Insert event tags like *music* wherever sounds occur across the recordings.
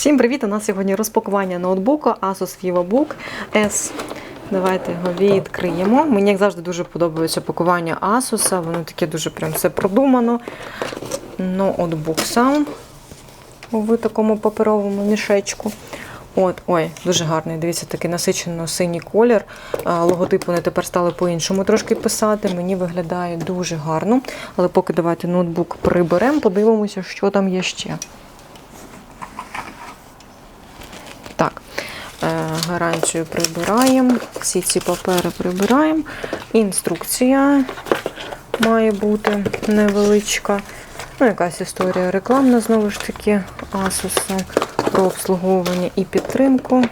Всім привіт! У нас сьогодні розпакування ноутбука Asus VivoBook S. Давайте його відкриємо. Мені, як завжди, дуже подобається пакування Asus. Воно таке дуже прям все продумано. Ноутбук сам у такому паперовому мішечку. От, ой, дуже гарний. Дивіться, такий насичено синій колір. Логотип вони тепер стали по-іншому трошки писати. Мені виглядає дуже гарно. Але поки давайте ноутбук приберемо, подивимося, що там є ще. Так, е, гарантію прибираємо, всі ці папери прибираємо. Інструкція має бути невеличка. Ну, якась історія рекламна, знову ж таки, Asus про обслуговування і підтримку.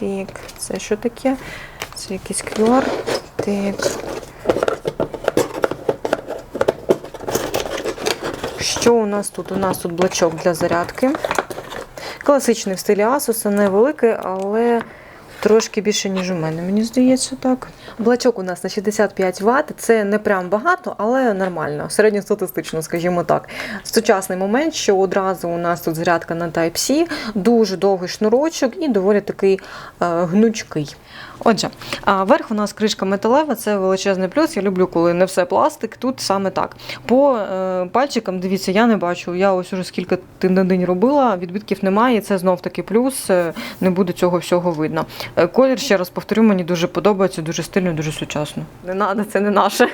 Так, це що таке? Це якийсь QR. Так. Що у нас тут? У нас тут блочок для зарядки. Класичний в стилі Asus, невеликий, але трошки більше, ніж у мене, мені здається, так. Блачок у нас на 65 Вт. Це не прям багато, але нормально, середньостатистично, скажімо так. Сучасний момент, що одразу у нас тут зарядка на Type-C, дуже довгий шнурочок і доволі такий е, гнучкий. Отже, верх у нас кришка металева, це величезний плюс. Я люблю, коли не все пластик. Тут саме так. По е, пальчикам, дивіться, я не бачу. Я ось уже скільки на день робила, відбитків немає. Це знов таки плюс. е, Не буде цього всього видно. Е, Колір, ще раз повторю, мені дуже подобається, дуже стильно, дуже сучасно. Не треба, це не наше.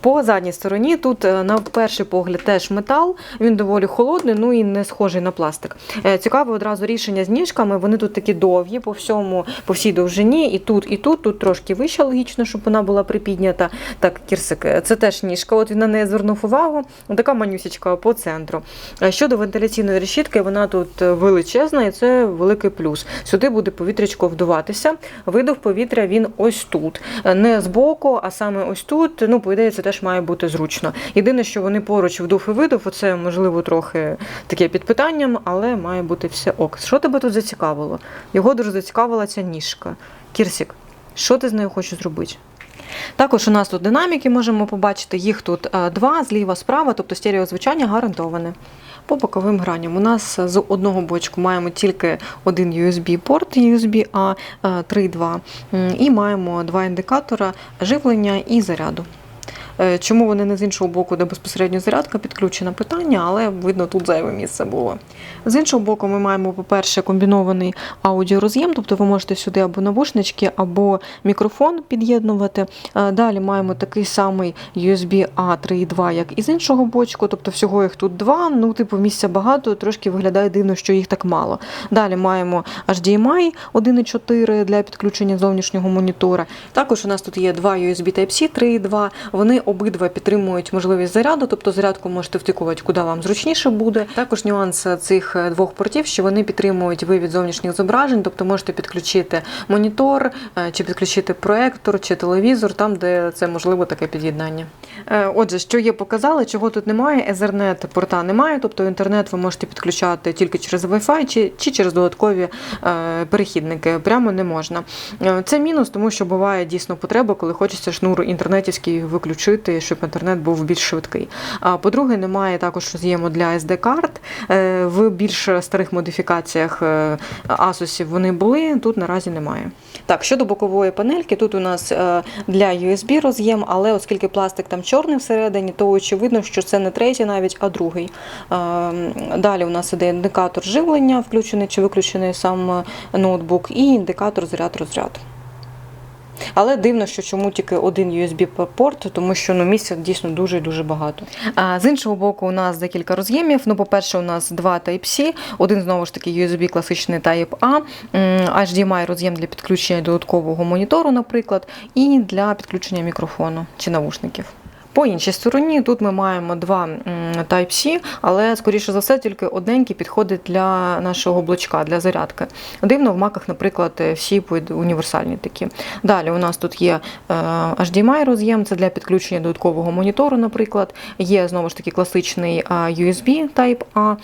По задній стороні тут е, на перший погляд теж метал, він доволі холодний, ну і не схожий на пластик. Е, Цікаве одразу рішення з ніжками. Вони тут такі довгі по всьому, по всій довжині, і тут, і тут, тут трошки вище, логічно, щоб вона була припіднята. Так, кірсик, е, це теж ніжка. От він на неї звернув увагу. Така манюсічка по центру. Щодо вентиляційної решітки, вона тут величезна, і це великий плюс. Сюди буде повітрячко вдуватися. Видув повітря він ось тут, не збоку, а саме ось тут. Ну, по ідеї, це теж має бути зручно. Єдине, що вони поруч вдув і видув, оце можливо трохи таке під питанням, але має бути все ок. Що тебе тут зацікавило? Його дуже зацікавила ця ніжка. Кірсік, що ти з нею хочеш зробити? Також у нас тут динаміки можемо побачити, їх тут е, два, зліва, справа, тобто стереозвучання гарантоване. По боковим граням у нас з одного бочку маємо тільки один USB-порт USB-A 3.2 і маємо два індикатора живлення і заряду. Е, Чому вони не з іншого боку, де безпосередньо зарядка підключена питання, але видно, тут зайве місце було. З іншого боку, ми маємо, по-перше, комбінований аудіороз'єм, тобто ви можете сюди або навушнички, або мікрофон під'єднувати. Е, Далі маємо такий самий USB-A 3.2, як і з іншого бочку, тобто всього їх тут два. Ну, типу, місця багато, трошки виглядає дивно, що їх так мало. Далі маємо HDMI 1.4 для підключення зовнішнього монітора. Також у нас тут є два USB Type-C 3.2. Вони обидва підтримують можливість заряду, тобто зарядку можете втикувати, куди вам зручніше буде. Також нюанс цих е, двох портів, що вони підтримують вивід зовнішніх зображень, тобто можете підключити монітор, е, чи підключити проектор, чи телевізор, там, де це можливо таке під'єднання. Е, Отже, що є, показали, чого тут немає. Ethernet порта немає, тобто інтернет ви можете підключати тільки через Wi-Fi чи, чи через додаткові е, перехідники. Прямо не можна. Е, Це мінус, тому що буває дійсно потреба, коли хочеться шнур інтернетівський виключити, щоб інтернет був більш швидкий. А по-друге, немає також роз'єму для SD-карт. Е, В більш старих модифікаціях е, Asus вони були, тут наразі немає. Так, щодо бокової панельки, тут у нас е, для USB роз'єм, але оскільки пластик там чорний всередині, то очевидно, що це не третій навіть, а другий. Далі у нас іде індикатор живлення, включений чи виключений сам ноутбук, і індикатор заряд-розряд. Але дивно, що чому тільки один USB-порт, тому що ну, місця дійсно дуже дуже багато. А з іншого боку, у нас декілька роз'ємів. Ну, по-перше, у нас два Type-C, один знову ж таки USB класичний Type-A, HDMI роз'єм для підключення додаткового монітору, наприклад, і для підключення мікрофону чи навушників. По іншій стороні тут ми маємо два Type-C, але скоріше за все тільки одненький підходить для нашого блочка, для зарядки. Дивно, в маках, наприклад, всі універсальні такі. Далі у нас тут є е, HDMI роз'єм, це для підключення додаткового монітору, наприклад. Є знову ж таки класичний е, USB Type-A,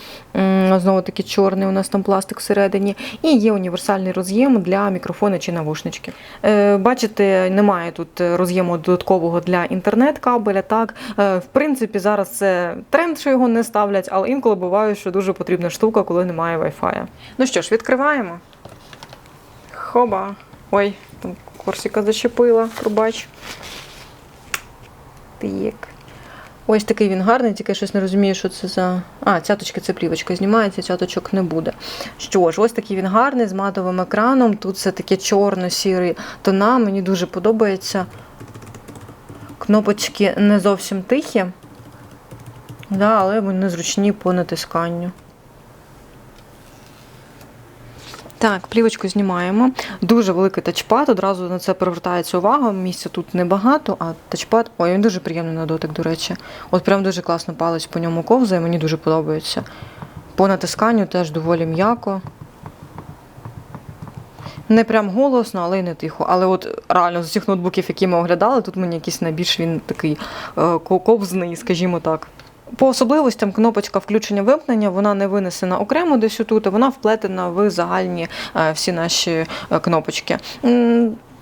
знову таки чорний, у нас там пластик всередині. І є універсальний роз'єм для мікрофона чи навушнички. Е, Бачите, немає тут роз'єму додаткового для інтернет-кабеля, Так, Е, в принципі, зараз це тренд, що його не ставлять, але інколи буває, що дуже потрібна штука, коли немає Wi-Fi. Ну що ж, відкриваємо. Хоба. Ой, там корсика зачепила, пробач. Так. Ось такий він гарний, тільки я щось не розумію, що це за. А, цяточки це плівочка знімається, цяточок не буде. Що ж, ось такий він гарний з матовим екраном. Тут все таке чорно-сірий тона. Мені дуже подобається. Кнопочки не зовсім тихі, да, але вони зручні по натисканню. Так, плівочку знімаємо. Дуже великий тачпад, одразу на це привертається увага. Місця тут небагато, а тачпад. Ой, він дуже приємний на дотик, до речі. От прям дуже класно палець по ньому ковзає, мені дуже подобається. По натисканню теж доволі м'яко. Не прям голосно, але й не тихо. Але от реально з усіх ноутбуків, які ми оглядали, тут мені якийсь найбільш він такий е, ковзний, скажімо так. По особливостям кнопочка включення вимкнення вона не винесена окремо десь отут, вона вплетена в загальні е, всі наші е, кнопочки.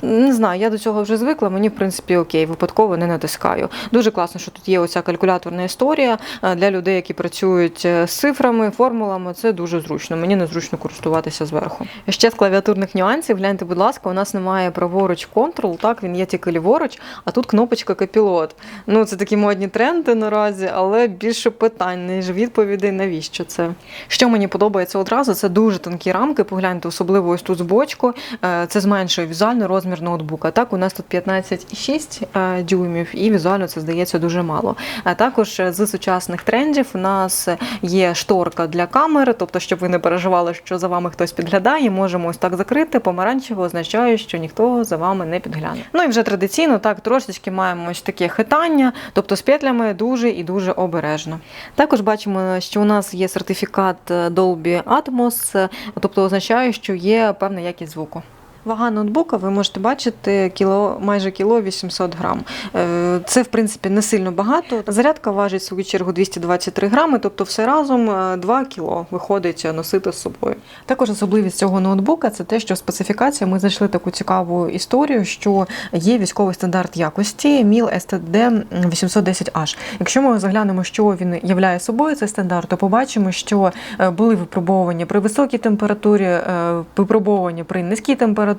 Не знаю, я до цього вже звикла, мені в принципі окей, випадково не натискаю. Дуже класно, що тут є оця калькуляторна історія е, для людей, які працюють е, з цифрами, формулами. Це дуже зручно. Мені незручно користуватися зверху. Ще з клавіатурних нюансів, гляньте, будь ласка, у нас немає праворуч контрол, так він є тільки ліворуч, а тут кнопочка капілот. Ну це такі модні тренди наразі, але більше питань, ніж відповідей, навіщо це. Що мені подобається одразу, це дуже тонкі рамки. Погляньте, особливо ось тут збочку. Е, Це зменшує візуально розмір ноутбука. Так, у нас тут 15,6 е, дюймів, і візуально це здається дуже мало. А також е, з сучасних трендів у нас є шторка для камери, тобто, щоб ви не переживали, що за вами хтось підглядає, можемо ось так закрити. Помаранчево означає, що ніхто за вами не підгляне. Ну і вже традиційно так трошечки маємо ось таке хитання, тобто з петлями дуже і дуже обережно. Також бачимо, що у нас є сертифікат е, Dolby Atmos, тобто означає, що є певна якість звуку. Вага ноутбука, ви можете бачити, кіло, майже кіло 800 грам. Е, Це, в принципі, не сильно багато. Зарядка важить, в свою чергу, 223 грами, тобто все разом е, 2 кіло виходить носити з собою. Також особливість цього ноутбука це те, що в специфікації ми знайшли таку цікаву історію, що є військовий стандарт якості MIL STD 810H. Якщо ми заглянемо, що він являє собою, цей стандарт, то побачимо, що е, були випробовування при високій температурі, е, випробовування при низькій температурі,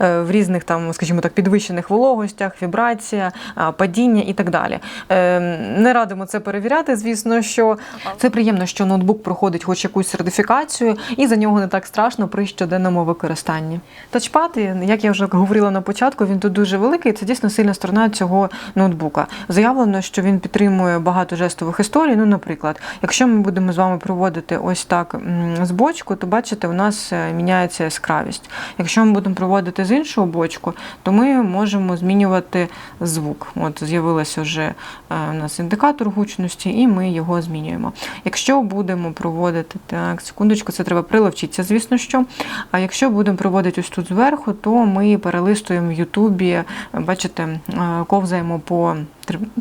е, в різних там, скажімо так, підвищених вологостях, вібрація, падіння і так далі. Е, Не радимо це перевіряти, звісно, що це приємно, що ноутбук проходить хоч якусь сертифікацію, і за нього не так страшно при щоденному використанні. Тачпад, як я вже говорила на початку, він тут дуже великий. Це дійсно сильна сторона цього ноутбука. Заявлено, що він підтримує багато жестових історій. Ну, наприклад, якщо ми будемо з вами проводити ось так з бочку, то бачите, у нас е, міняється яскравість. Якщо ми будемо проводити з іншого бочку, то ми можемо змінювати звук. От з'явилося вже е, у нас індикатор гучності, і ми його змінюємо. Якщо будемо проводити так, секундочку, це треба приловчитися, звісно, що. А якщо будемо проводити ось тут зверху, то ми перелистуємо в Ютубі, бачите, е, ковзаємо по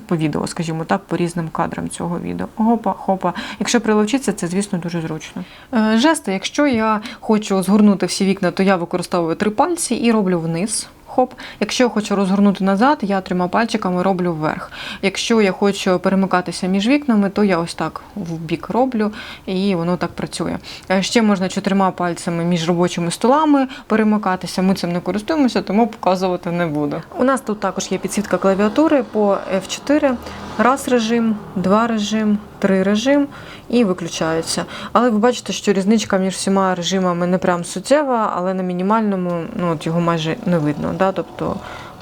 по відео, скажімо так, по різним кадрам цього відео. Гопа, хопа. Якщо приловчитися, це, звісно, дуже зручно. Е, Жести, якщо я хочу згорнути всі вікна, то я використовую пальці і роблю вниз. Хоп. Якщо я хочу розгорнути назад, я трьома пальчиками роблю вверх. Якщо я хочу перемикатися між вікнами, то я ось так в бік роблю, і воно так працює. Е, Ще можна чотирма пальцями між робочими столами перемикатися. Ми цим не користуємося, тому показувати не буду. У нас тут також є підсвітка клавіатури по F4. Раз режим, два режим, три режим і виключається. Але ви бачите, що різничка між всіма режимами не прям суттєва, але на мінімальному ну, от його майже не видно. Да? Тобто,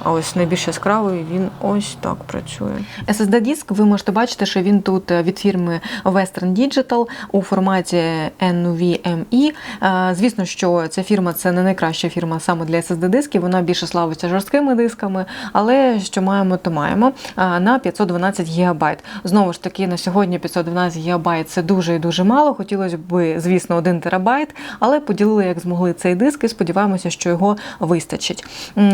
а ось найбільш яскравий він ось так працює. SSD-диск, ви можете бачити, що він тут е, від фірми Western Digital у форматі NVMe. Е, Звісно, що ця фірма це не найкраща фірма саме для SSD-дисків, вона більше славиться жорсткими дисками, але що маємо, то маємо е, на 512 ГБ. Знову ж таки, на сьогодні 512 ГБ це дуже і дуже мало. Хотілося б, звісно, 1 терабайт, але поділили як змогли цей диск і сподіваємося, що його вистачить.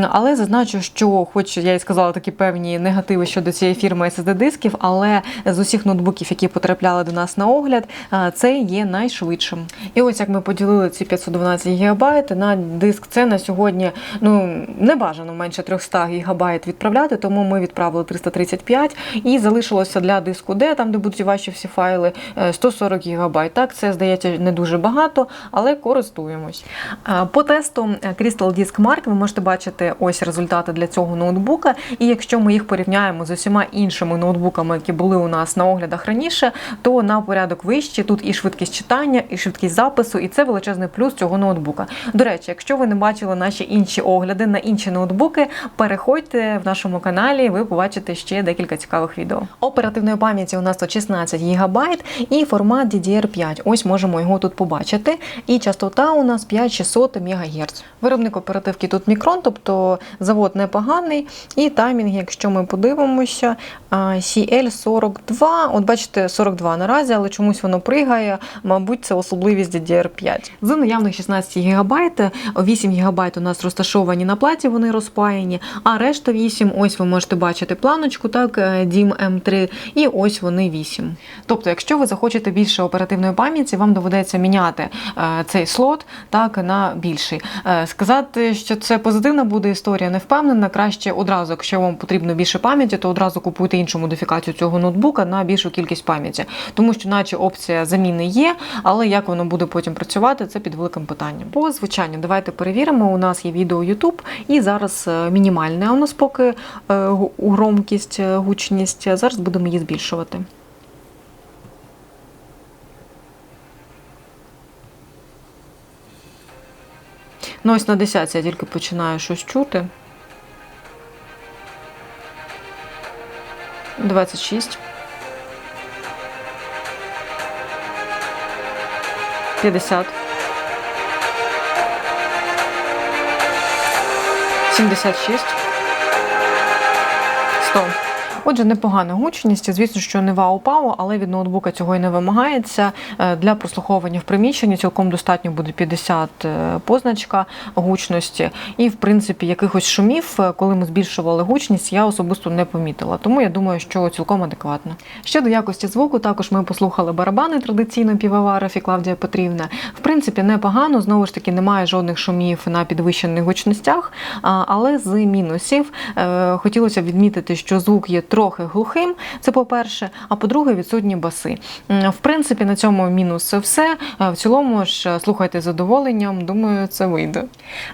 Але зазначу, що, хоч я і сказала такі певні негативи щодо цієї фірми SSD-дисків, але з усіх ноутбуків, які потрапляли до нас на огляд, е, цей є найшвидшим. І ось як ми поділили ці 512 ГБ на диск, це на сьогодні ну не бажано менше 300 ГБ відправляти, тому ми відправили 335 і залишилося для диску D, там де будуть ваші всі файли, е, 140 ГБ. Так, це здається не дуже багато, але користуємось. Е, По тесту е, Crystal Disk Mark ви можете бачити ось результати для цього ноутбука. І якщо ми їх порівняємо з усіма іншими ноутбуками, які були у нас на оглядах раніше, то на порядок вище тут і швидкість читання, і швидкість запису, і це величезний плюс цього ноутбука. До речі, якщо ви не бачили наші інші огляди на інші ноутбуки, переходьте в нашому каналі, ви побачите ще декілька цікавих відео. Оперативної пам'яті у нас тут 16 ГБ і формат DDR5. Ось можемо його тут побачити. І частота у нас 5600 МГц. Виробник оперативки тут мікрон, тобто завод непоганий. І таймінг, якщо ми подивимося, CL42, от бачите, 42 наразі, але чомусь воно пригає. Мабуть, це особливість DDR5. З наявних 16 ГБ, 8 ГБ у нас розташовані на платі, вони розпаяні, а решта 8, ось ви можете бачити планочку, так, е, DIM M3, і ось вони 8. Тобто, якщо ви захочете більше оперативної пам'яті, вам доведеться міняти е, цей слот так, на більший. Е, Сказати, що це позитивна буде історія, не впевнена. Краще одразу, якщо вам потрібно більше пам'яті, то одразу купуйте іншу модифікацію цього ноутбука на більшу кількість пам'яті. Тому що, наче опція заміни є, але як воно буде потім працювати, це під великим питанням. По звучанню, давайте перевіримо. У нас є відео YouTube, і зараз е, мінімальне у нас поки е, громкість, е, гучність. Зараз будемо її збільшувати. Ну, ось на 10 я тільки починаю щось чути. 26. 50. 76. 100. Отже, непогана гучність. Звісно, що не вау-пау, але від ноутбука цього і не вимагається. Е, Для прослуховування в приміщенні цілком достатньо буде 50 е, позначка гучності. І, в принципі, якихось шумів, е, коли ми збільшували гучність, я особисто не помітила. Тому я думаю, що цілком адекватно. Щодо якості звуку, також ми послухали барабани традиційно півоваров і Клавдія Петрівна. В принципі, непогано. Знову ж таки, немає жодних шумів на підвищених гучностях. Але з мінусів хотілося відмітити, що звук є трохи глухим. Це по-перше, а по-друге, відсутні баси. В принципі, на цьому мінус все. Е, В цілому ж е, слухайте з задоволенням. Думаю, це вийде.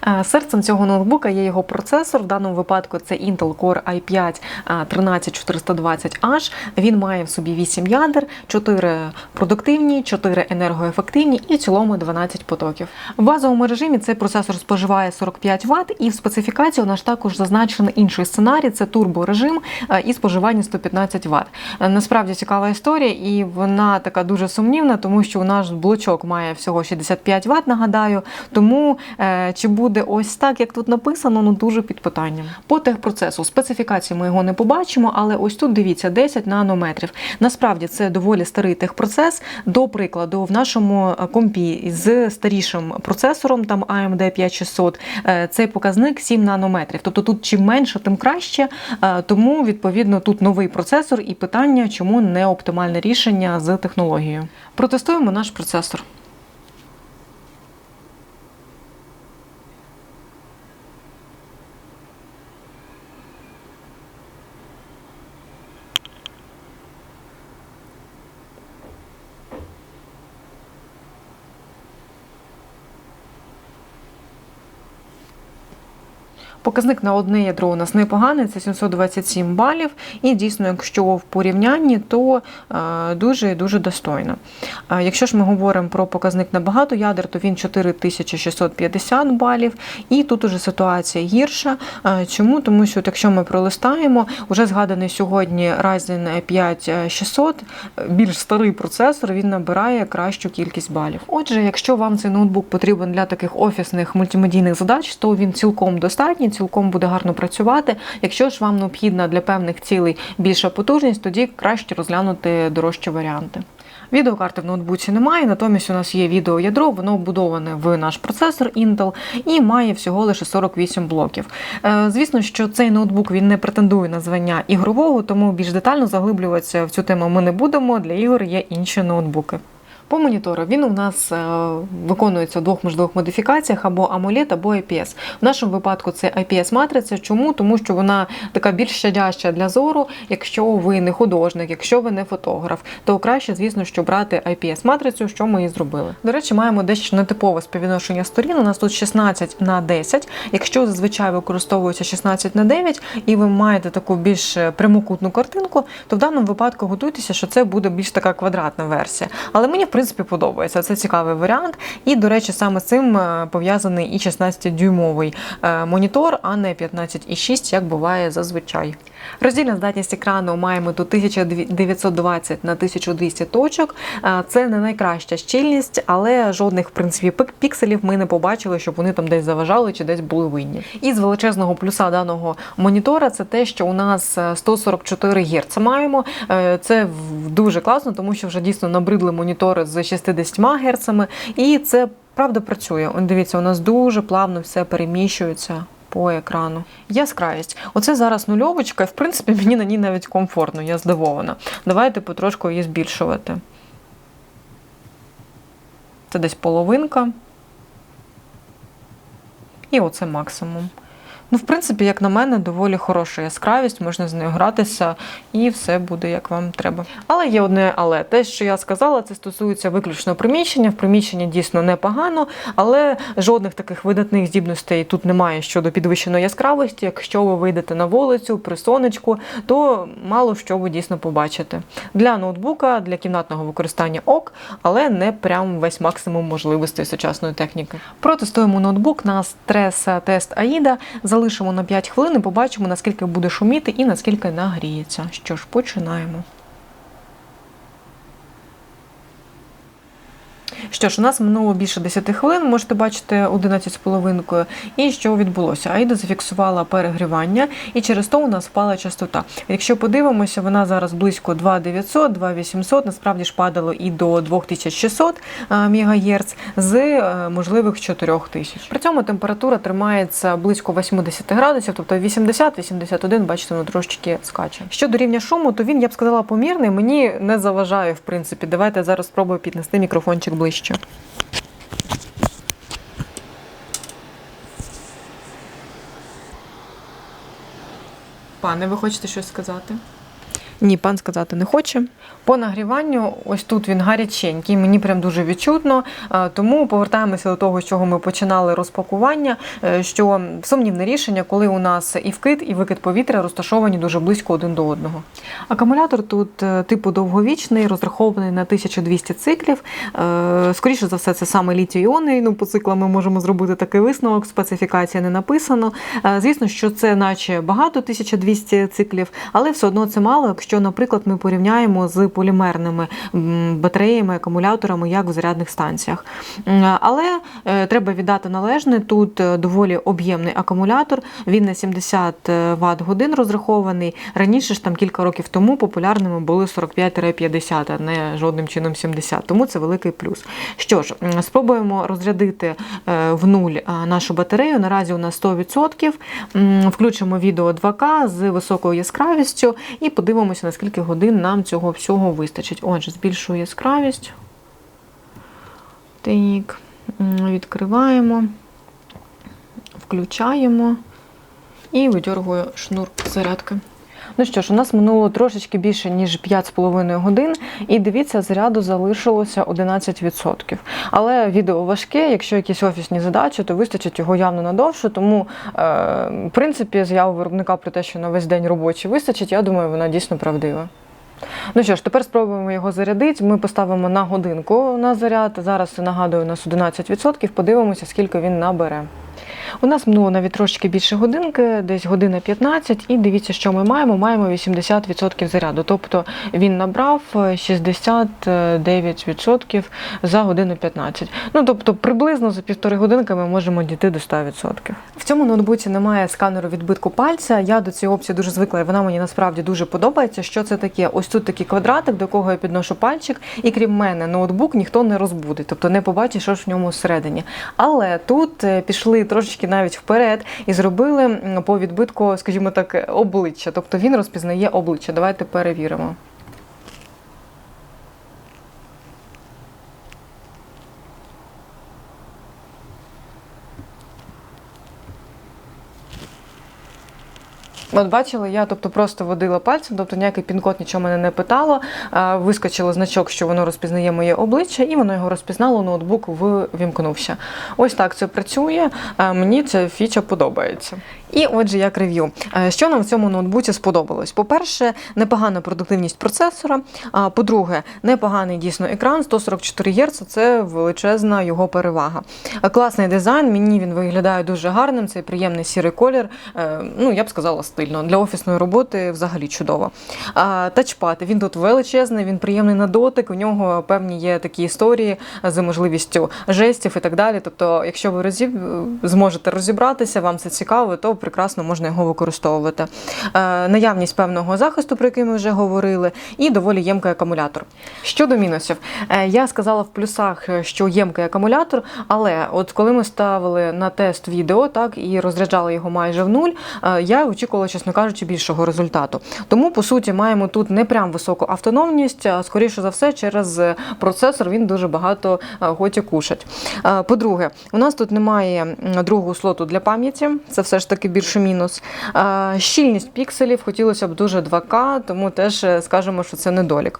Е, Серцем цього ноутбука є його процесор. В даному випадку це Intel Core i5 е, 13420H. Він має в собі 8 ядер, 4 продуктивні, 4 енергоефективні і в цілому 12 потоків. В базовому режимі цей процесор споживає 45 Вт, і в специфікації у нас також зазначений інший сценарій це турборежим і споживання 115 Вт. Е, Насправді цікава історія, і вона така дуже сумнівна, тому що у нас блочок має всього 65 Вт, нагадаю. Тому е, чи буде ось так, як тут написано, ну дуже під питанням. По техпроцесу специфікації ми його не побачимо, але ось тут дивіться 10 нанометрів. Насправді це доволі старий техпроцес. До прикладу, в нашому е, компі з старішим процесором, там AMD 5600, е, цей показник 7 нанометрів. Тобто тут чим менше, тим краще. Тому відповідно тут новий процесор і питання, чому не оптимальне рішення з технологією. Протестуємо наш процесор. Показник на одне ядро у нас непоганий, це 727 балів. І дійсно, якщо в порівнянні, то е, дуже дуже достойно. Е, Якщо ж ми говоримо про показник на багато ядер, то він 4650 балів. І тут уже ситуація гірша. Е, Чому? Тому що, от якщо ми пролистаємо, вже згаданий сьогодні Ryzen 5 600, більш старий процесор, він набирає кращу кількість балів. Отже, якщо вам цей ноутбук потрібен для таких офісних мультимедійних задач, то він цілком достатній, цілком буде гарно працювати. Якщо ж вам необхідна для певних цілей більша потужність, тоді краще розглянути дорожчі варіанти. Відеокарти в ноутбуці немає, натомість у нас є відеоядро, воно вбудоване в наш процесор Intel і має всього лише 48 блоків. Е, Звісно, що цей ноутбук він не претендує на звання ігрового, тому більш детально заглиблюватися в цю тему ми не будемо. Для ігор є інші ноутбуки. По монітору він у нас е, виконується в двох можливих модифікаціях або AMOLED, або IPS. В нашому випадку це IPS-матриця. Чому? Тому що вона така більш щадяща для зору. Якщо ви не художник, якщо ви не фотограф, то краще, звісно, що брати IPS-матрицю, що ми і зробили. До речі, маємо дещо нетипове співвідношення сторін. У нас тут 16 на 10. Якщо зазвичай використовується 16 на 9, і ви маєте таку більш прямокутну картинку, то в даному випадку готуйтеся, що це буде більш така квадратна версія. Але мені в принципі подобається. Це цікавий варіант. І, до речі, саме з цим е, пов'язаний і 16-дюймовий е, монітор, а не 15,6, як буває зазвичай. Роздільна здатність екрану маємо тут 1920 на 1200 точок. Е, Це не найкраща щільність, але жодних в принципі пікселів ми не побачили, щоб вони там десь заважали чи десь були винні. І з величезного плюса даного монітора це те, що у нас е, 144 Гц маємо. Е, Це дуже класно, тому що вже дійсно набридли монітори з 60 Гц, і це правда працює. Дивіться, у нас дуже плавно все переміщується. По екрану. Яскравість. Оце зараз нульовочка, і в принципі *laughs* мені на ній навіть комфортно, я здивована. Давайте потрошку її збільшувати. Це десь половинка. І оце максимум. Ну, в принципі, як на мене, доволі хороша яскравість, можна з нею гратися, і все буде як вам треба. Але є одне але. Те, що я сказала, це стосується виключно приміщення. В приміщенні дійсно непогано, але жодних таких видатних здібностей тут немає щодо підвищеної яскравості. Якщо ви вийдете на вулицю при сонечку, то мало що ви дійсно побачите. Для ноутбука, для кімнатного використання ок, але не прям весь максимум можливостей сучасної техніки. Протестуємо ноутбук на стрес-тест AIDA, залишимо на 5 хвилин і побачимо, наскільки буде шуміти і наскільки нагріється. Що ж, починаємо. Що ж, у нас минуло більше 10 хвилин, можете бачити 11 з половинкою. І що відбулося? Аїда зафіксувала перегрівання, і через то у нас впала частота. Якщо подивимося, вона зараз близько 2900, 2800, насправді ж падало і до 2600 МГц з е, можливих 4000. При цьому температура тримається близько 80 градусів, тобто 80-81, бачите, воно трошечки скаче. Щодо рівня шуму, то він, я б сказала, помірний, мені не заважає, в принципі. Давайте зараз спробую піднести мікрофончик ближче. Пане, ви хочете щось сказати? Ні, пан сказати не хоче. По нагріванню, ось тут він гаряченький, мені прям дуже відчутно. Тому повертаємося до того, з чого ми починали розпакування. е, Що сумнівне рішення, коли у нас і вкид, і викид повітря розташовані дуже близько один до одного. Акумулятор тут е, типу довговічний, розрахований на 1200 циклів. Е, Скоріше за все, це саме літій-іонний. Ну, по циклам ми можемо зробити такий висновок. Специфікація не написано. Звісно, що це наче багато 1200 циклів, але все одно це мало, якщо, наприклад, ми порівняємо з полімерними батареями, акумуляторами, як в зарядних станціях. Але е, треба віддати належне. Тут е, доволі об'ємний акумулятор. Він на 70 Вт годин розрахований. Раніше ж там кілька років тому популярними були 45-50, а не жодним чином 70. Тому це великий плюс. Що ж, спробуємо розрядити е, в нуль е, нашу батарею. Наразі у нас 100%. Включимо відео 2К з високою яскравістю і подивимося, наскільки годин нам цього всього вистачить. Отже, збільшую яскравість. Так, відкриваємо, включаємо і видергую шнур зарядки. Ну що ж, у нас минуло трошечки більше, ніж 5,5 годин, і дивіться, заряду залишилося 11%. Але відео важке, якщо якісь офісні задачі, то вистачить його явно надовше. Тому, е, в принципі, заяву виробника про те, що на весь день робочий вистачить, я думаю, вона дійсно правдива. Ну що ж, тепер спробуємо його зарядити. Ми поставимо на годинку на заряд. Зараз нагадую, у нас 11%. Подивимося, скільки він набере. У нас минуло навіть трошки більше годинки, десь година 15, і дивіться, що ми маємо. Маємо 80% заряду. Тобто він набрав е, 69% за годину 15. Ну тобто приблизно за півтори годинки ми можемо дійти до 100%. В цьому ноутбуці немає сканеру відбитку пальця. Я до цієї опції дуже звикла, і вона мені насправді дуже подобається. Що це таке? Ось тут такий квадратик, до кого я підношу пальчик, і крім мене, ноутбук ніхто не розбудить, тобто не побачить, що ж в ньому всередині. Але тут е, пішли трошечки навіть вперед і зробили по відбитку, скажімо так, обличчя. Тобто він розпізнає обличчя. Давайте перевіримо. От бачили, я тобто просто водила пальцем, тобто ніякий пін-код нічого мене не питало. Вискочило значок, що воно розпізнає моє обличчя, і воно його розпізнало, ноутбук ввімкнувся. Ось так це працює. Мені ця фіча подобається. І отже, як рев'ю. Е, Що нам в цьому ноутбуці сподобалось? По-перше, непогана продуктивність процесора. А по-друге, непоганий дійсно екран 144 Гц це величезна його перевага. Е, Класний дизайн, мені він виглядає дуже гарним. Цей приємний сірий колір. Е, Ну, я б сказала, стильно. Для офісної роботи взагалі чудово. Тачпад, він тут величезний, він приємний на дотик. У нього певні є такі історії з можливістю жестів і так далі. Тобто, якщо ви розіб... зможете розібратися, вам це цікаво, то прекрасно можна його використовувати. Е, наявність певного захисту, про який ми вже говорили, і доволі ємкий акумулятор. Щодо мінусів, е, я сказала в плюсах, що ємкий акумулятор, але от коли ми ставили на тест відео, так і розряджали його майже в нуль, е, я очікувала, чесно кажучи, більшого результату. Тому, по суті, маємо тут не прям високу автономність, а скоріше за все, через процесор він дуже багато готі кушать. По-друге, у нас тут немає другого слоту для пам'яті, це все ж таки більше мінус. Щільність пікселів хотілося б дуже 2К, тому теж е, скажемо, що це недолік.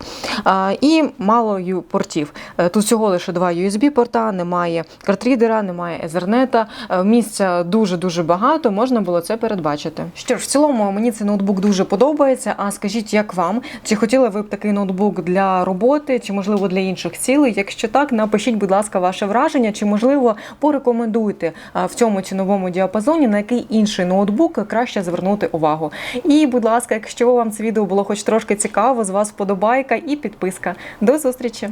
І мало портів. Е, Тут всього лише два USB-порта, немає картрідера, немає Ethernet. Е, Місця дуже-дуже багато, можна було це передбачити. Що ж, в цілому мені цей ноутбук дуже подобається. А скажіть, як вам? Чи хотіли ви б такий ноутбук для роботи, чи можливо для інших цілей? Якщо так, напишіть, будь ласка, ваше враження, чи можливо порекомендуйте в цьому ціновому діапазоні, на який інший ноутбук краще звернути увагу. І, будь ласка, якщо вам це відео було хоч трошки цікаво, з вас вподобайка і підписка. До зустрічі!